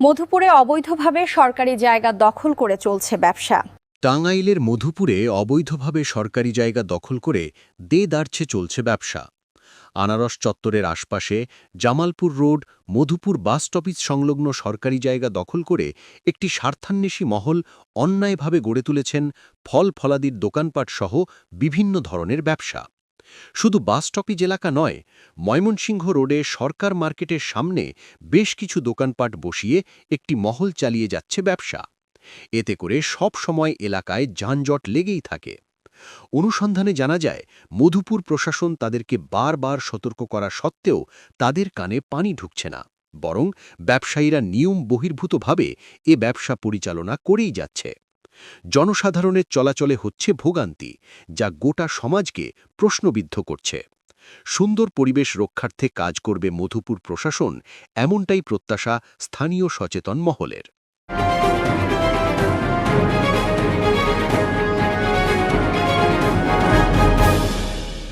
মধুপুরে অবৈধভাবে সরকারি জায়গা দখল করে চলছে ব্যবসা। টাঙ্গাইলের মধুপুরে অবৈধভাবে সরকারি জায়গা দখল করে দে দাঁড়ছে চলছে ব্যবসা। আনারস চত্বরের আশপাশে Jamalpur road, Madhupur bus stoppage সংলগ্ন সরকারি জায়গা দখল করে একটি স্বার্থান্বেষী মহল অন্যায়ভাবে গড়ে তুলেছেন ফল ফলাদির দোকানপাট সহ বিভিন্ন ধরনের ব্যবসা। শুধু বাস স্টপিজ এলাকা নয়, ময়মনসিংহ রোডে সরকার মার্কেটের সামনে বেশ কিছু দোকানপাট বসিয়ে একটি মহল চালিয়ে যাচ্ছে ব্যবসা। এতে করে সব সময় এলাকায় যানজট লেগেই থাকে। অনুসন্ধানে জানা যায়, মধুপুর প্রশাসন তাদেরকে বারবার সতর্ক করা সত্ত্বেও তাদের কানে পানি ঢুকছে না। বরং ব্যবসায়ীরা নিয়ম বহির্ভূতভাবে এ ব্যবসা পরিচালনা করেই যাচ্ছে। জনসাধারণের চলাচলে হচ্ছে ভোগান্তি, যা গোটা সমাজকে প্রশ্নবিদ্ধ করছে। সুন্দর পরিবেশ রক্ষার্থে কাজ করবে মধুপুর প্রশাসন, এমনটাই প্রত্যাশা স্থানীয় সচেতন মহলের।